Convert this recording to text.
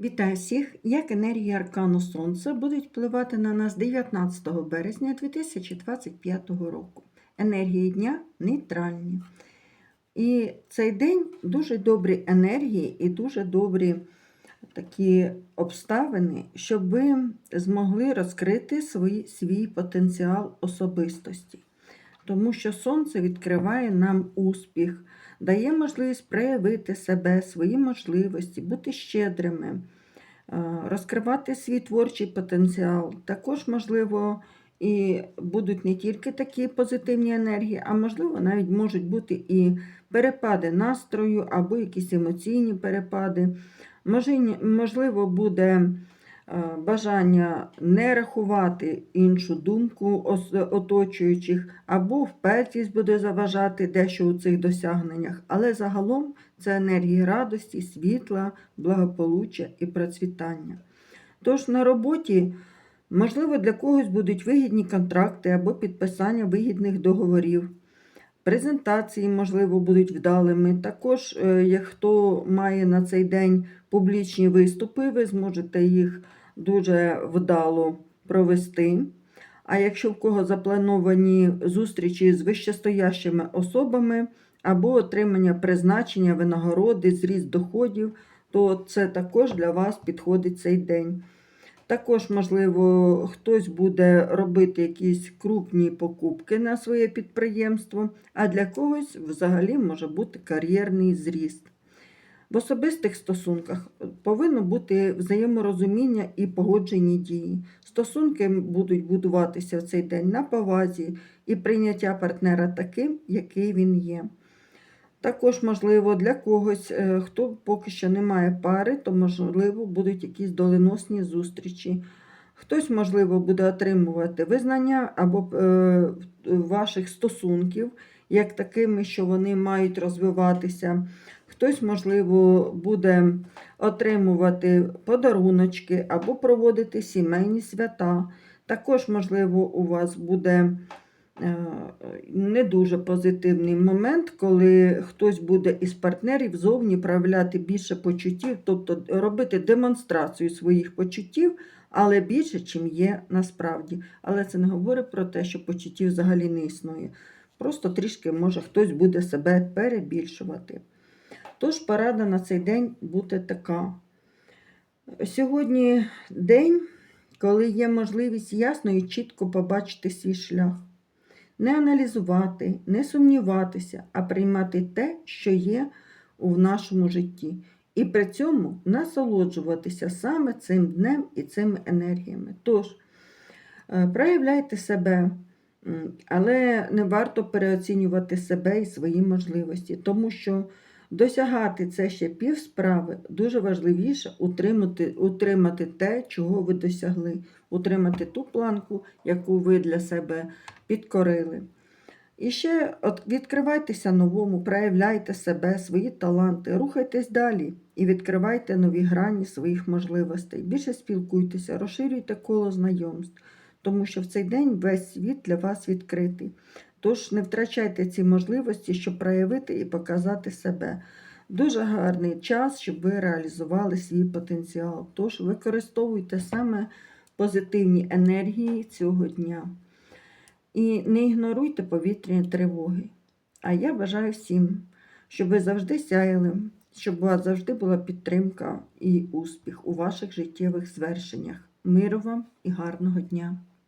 Вітаю всіх! Як енергії аркану Сонця будуть впливати на нас 19 березня 2025 року. Енергії дня нейтральні. І цей день дуже добрі енергії і дуже добрі такі обставини, щоб ви змогли розкрити свій, свій потенціал особистості. Тому що Сонце відкриває нам успіх, дає можливість проявити себе, свої можливості, бути щедрими, е, розкривати свій творчий потенціал. Також, можливо, і будуть не тільки такі позитивні енергії, а можливо, навіть можуть бути і перепади настрою або якісь емоційні перепади. Можливо, буде бажання не рахувати іншу думку оточуючих, або впертість буде заважати дещо у цих досягненнях. Але загалом це енергії радості, світла, благополуччя і процвітання. Тож на роботі, можливо, для когось будуть вигідні контракти або підписання вигідних договорів. Презентації, можливо, будуть вдалими. Також, е, як хто має на цей день публічні виступи, ви зможете їх дуже вдало провести. А якщо в кого заплановані зустрічі з вищестоящими особами або отримання призначення, винагороди, зріст доходів, то це також для вас підходить цей день. Також, можливо, хтось буде робити якісь крупні покупки на своє підприємство, а для когось взагалі може бути кар'єрний зріст. В особистих стосунках повинно бути взаєморозуміння і погоджені дії. Стосунки будуть будуватися в цей день на повазі і прийняття партнера таким, який він є. Також, можливо, для когось, е, хто поки що не має пари, то, можливо, будуть якісь доленосні зустрічі. Хтось, можливо, буде отримувати визнання або е, ваших стосунків, як такими, що вони мають розвиватися. Хтось, можливо, буде отримувати подаруночки або проводити сімейні свята. Також, можливо, у вас буде е, не дуже позитивний момент, коли хтось буде із партнерів зовні проявляти більше почуттів, тобто робити демонстрацію своїх почуттів, але більше, чим є насправді. Але це не говорить про те, що почуттів взагалі не існує. Просто трішки може хтось буде себе перебільшувати. Тож порада на цей день буде така. Сьогодні день, коли є можливість ясно і чітко побачити свій шлях. Не аналізувати, не сумніватися, а приймати те, що є у нашому житті. І при цьому насолоджуватися саме цим днем і цими енергіями. Тож, е, проявляйте себе, але не варто переоцінювати себе і свої можливості, тому що досягати це ще пів справи, дуже важливіше утримати, утримати те, чого ви досягли, утримати ту планку, яку ви для себе підкорили. І ще відкривайтеся новому, проявляйте себе, свої таланти, рухайтесь далі і відкривайте нові грані своїх можливостей. Більше спілкуйтеся, розширюйте коло знайомств, тому що в цей день весь світ для вас відкритий. Тож не втрачайте ці можливості, щоб проявити і показати себе. Дуже гарний час, щоб ви реалізували свій потенціал. Тож використовуйте саме позитивні енергії цього дня. І не ігноруйте повітряні тривоги. А я бажаю всім, щоб ви завжди сяяли, щоб у вас завжди була підтримка і успіх у ваших життєвих звершеннях. Миру вам і гарного дня!